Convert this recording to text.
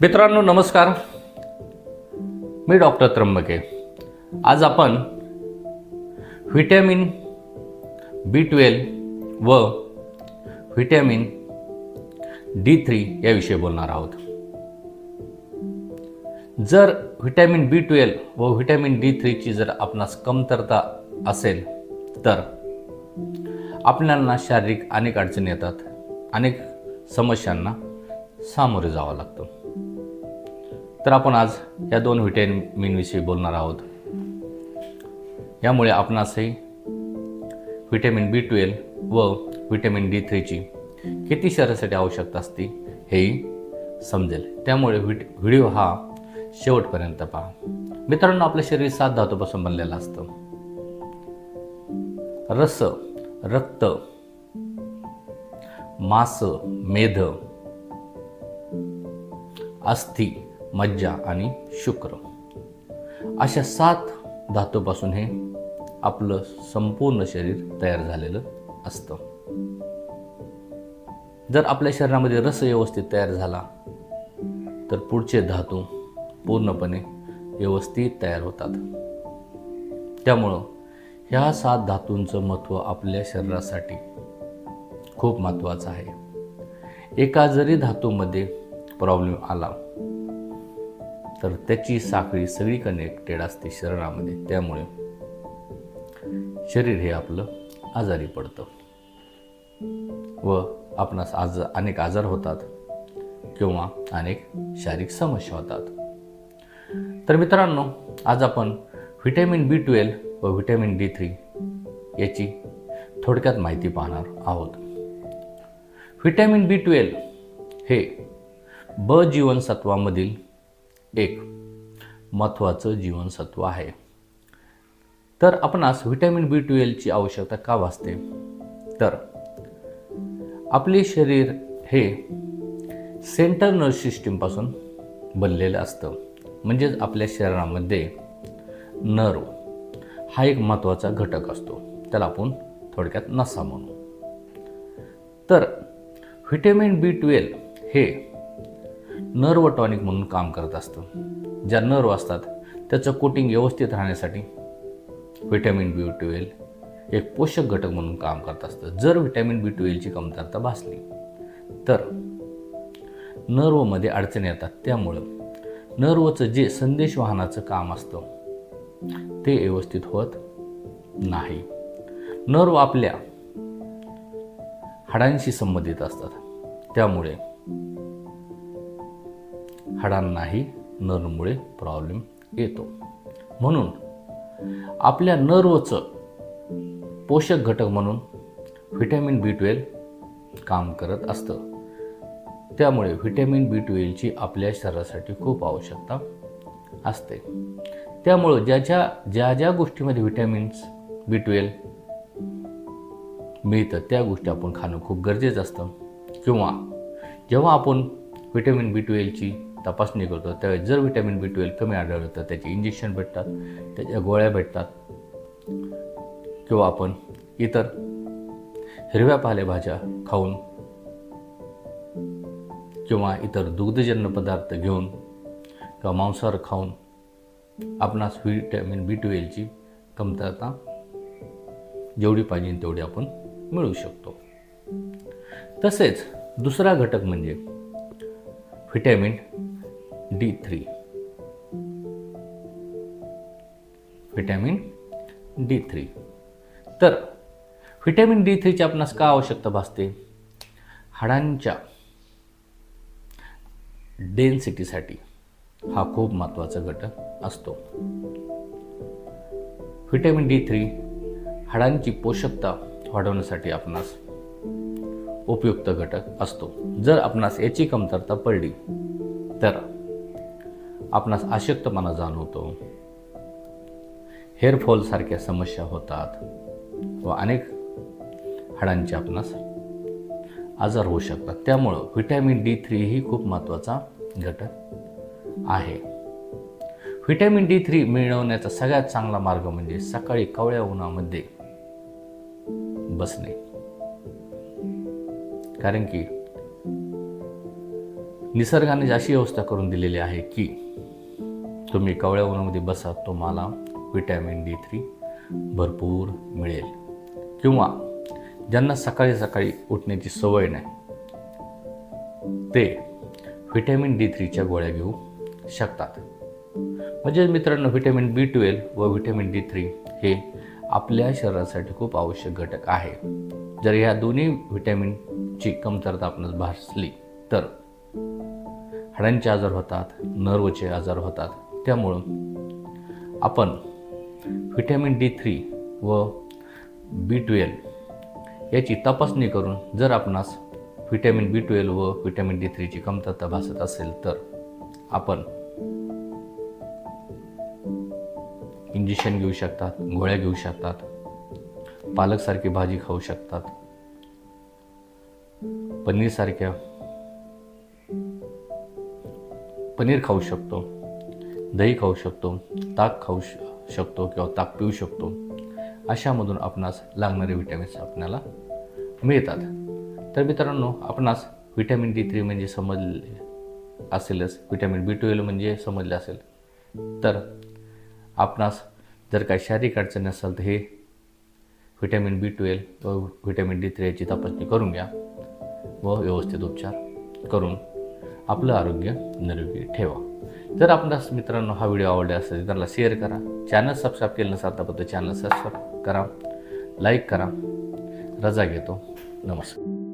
मित्रांनो नमस्कार. मी डॉक्टर त्र्यंबके. आज आपण व्हिटॅमिन बी ट्वेल्व व व्हिटॅमिन डी थ्री याविषयी बोलणार आहोत. जर व्हिटॅमिन बी ट्वेल्व व व्हिटॅमिन डी थ्रीची जर आपणास कमतरता असेल तर आपल्याला शारीरिक अनेक अडचणी येतात. अनेक समस्यांना सामोरे जावं लागतं. तर आपण आज या दोन व्हिटॅमिनविषयी बोलणार आहोत. यामुळे आपणासही व्हिटॅमिन बी ट्वेल्व व व्हिटॅमिन डी थ्रीची किती शरीरासाठी आवश्यकता असते हेही समजेल. त्यामुळे व्हिट व्हिडिओ हा शेवटपर्यंत पहा. मित्रांनो आपलं शरीर सात धातूपासून बनलेलं असतं. रस रक्त मांस मेध अस्थि मज्जा आणि शुक्र. अशा सात धातूपासून हे आपलं संपूर्ण शरीर तयार झालेलं असतं. जर आपल्या शरीरामध्ये रस व्यवस्थित तयार झाला तर पुढचे धातू पूर्णपणे व्यवस्थित तयार होतात. त्यामुळं ह्या सात धातूंचं महत्त्व आपल्या शरीरासाठी खूप महत्त्वाचं आहे. एका जरी धातूमध्ये प्रॉब्लेम आला तर त्याची साखळी सगळी कनेक्टेड असते शरीरामध्ये. त्यामुळे शरीर हे आपलं आजारी पडतं. व आपणास आज अनेक आजार होतात किंवा अनेक शारीरिक समस्या होतात. तर मित्रांनो आज आपण व्हिटॅमिन बी ट्वेल्व व व्हिटॅमिन डी थ्री याची थोडक्यात माहिती पाहणार आहोत. व्हिटॅमिन बी ट्वेल्व हे ब जीवनसत्वामधील एक महत्त्वाचं जीवनसत्व आहे. तर आपणास व्हिटॅमिन बी ट्वेल्वची आवश्यकता का भासते? तर आपले शरीर हे सेंटर नर्व्ह सिस्टीमपासून बनलेलं असतं. म्हणजेच आपल्या शरीरामध्ये नर्व हा एक महत्त्वाचा घटक असतो. त्याला आपण थोडक्यात नसा म्हणू. तर व्हिटॅमिन बी ट्वेल्व हे नर्व टॉनिक म्हणून काम करत असतं. ज्या नर्व असतात त्याचं कोटिंग व्यवस्थित राहण्यासाठी व्हिटॅमिन बी ट्वेल्व एक पोषक घटक म्हणून काम करत असतं. जर व्हिटॅमिन बी ट्वेल्वची कमतरता भासली तर नर्वमध्ये अडचणी येतात. त्यामुळं नर्वचं जे संदेश वाहनाचं काम असतं ते व्यवस्थित होत नाही. नर्व आपल्या हाडांशी संबंधित असतात. त्यामुळे हाडांनाही नर्वमुळे प्रॉब्लेम येतो. म्हणून आपल्या नर्वचं पोषक घटक म्हणून व्हिटॅमिन बी ट्वेल्व काम करत असतं. त्यामुळे व्हिटॅमिन बी ट्वेल्वची आपल्या शरीरासाठी खूप आवश्यकता असते. त्यामुळं ज्या ज्या ज्या गोष्टीमध्ये व्हिटॅमिन्स बी ट्वेल्व मिळतं त्या गोष्टी आपण खाणं खूप गरजेचं असतं. किंवा जेव्हा आपण व्हिटॅमिन बी ट्वेल्वची तपासणी करतो. त्यावेळेस जर व्हिटॅमिन बी ट्वेल्व कमी आढळलं तर त्याचे इंजेक्शन भेटतात त्याच्या गोळ्या भेटतात किंवा आपण इतर हिरव्या पालेभाज्या खाऊन किंवा इतर दुग्धजन्य पदार्थ घेऊन किंवा मांसाहार खाऊन आपणास व्हिटॅमिन बी ट्वेल्वची कमतरता जेवढी पाहिजे तेवढी आपण मिळू शकतो. तसेच दुसरा घटक म्हणजे vitamin D three. Vitamin D three. तर व्हिटॅमिन डी थ्रीची आपणास का आवश्यकता भासते? हाडांच्या डेन्सिटीसाठी हा खूप महत्त्वाचा घटक असतो. व्हिटॅमिन डी थ्री हाडांची पोषकता वाढवण्यासाठी आपणास उपयुक्त घटक असतो. जर आपणास याची कमतरता पडली तर आपणास अशक्तपणा जाणवतो. हेअरफॉलसारख्या समस्या होतात व अनेक हाडांचे आपणास आजार होऊ शकतात. त्यामुळं व्हिटॅमिन डी थ्री ही खूप महत्त्वाचा घटक आहे. व्हिटॅमिन डी थ्री मिळवण्याचा सगळ्यात चांगला मार्ग म्हणजे सकाळी कवळ्या उन्हामध्ये बसणे. कारण की निसर्गाने अशी व्यवस्था करून दिलेली आहे की तुम्ही कवळ्या उन्हामध्ये बसा तुम्हाला विटॅमिन डी थ्री भरपूर मिळेल. किंवा ज्यांना सकाळी सकाळी उठण्याची सवय नाही ते व्हिटॅमिन डी थ्रीच्या गोळ्या घेऊ शकतात. म्हणजे मित्रांनो व्हिटॅमिन बी ट्वेल्व व व्हिटॅमिन डी थ्री हे आपल्या शरीरासाठी खूप आवश्यक घटक आहे. जर ह्या दोन्ही व्हिटॅमिनची कमतरता आपणास भासली तर हाडांचे आजार होतात नर्वचे आजार होतात त्यामुळं आपण व्हिटॅमिन डी थ्री व बी ट्वेल्व याची तपासणी करून जर आपणास व्हिटॅमिन बी ट्वेल्व व व्हिटॅमिन डी थ्रीची कमतरता भासत असेल तर आपण इंजेक्शन घेऊ शकतात गोळ्या घेऊ शकतात पालकसारखी भाजी खाऊ शकतात पनीरसारख्या पनीर खाऊ शकतो. दही खाऊ शकतो ताक खाऊ शकतो किंवा ताक पिऊ शकतो. अशामधून आपणास लागणारे विटॅमिन्स आपल्याला मिळतात. तर मित्रांनो आपणास व्हिटॅमिन डी थ्री म्हणजे समजले असेलच. व्हिटॅमिन बी ट्वेल्व म्हणजे समजले असेल. तर आपणास जर काही शारीरिक अडचणी असेल तर हे व्हिटॅमिन बी ट्वेल्व व व्हिटॅमिन डी थ्री याची तपासणी करून घ्या व व्यवस्थित उपचार करून आपलं आरोग्य निरोगी ठेवा. जर आपणास मित्रांनो हा व्हिडिओ आवडला असेल तर त्याला शेअर करा. चॅनल सबस्क्राईब केलं नसेल तर तर चॅनल सबस्क्राईब करा. लाईक करा. रजा घेतो. नमस्कार.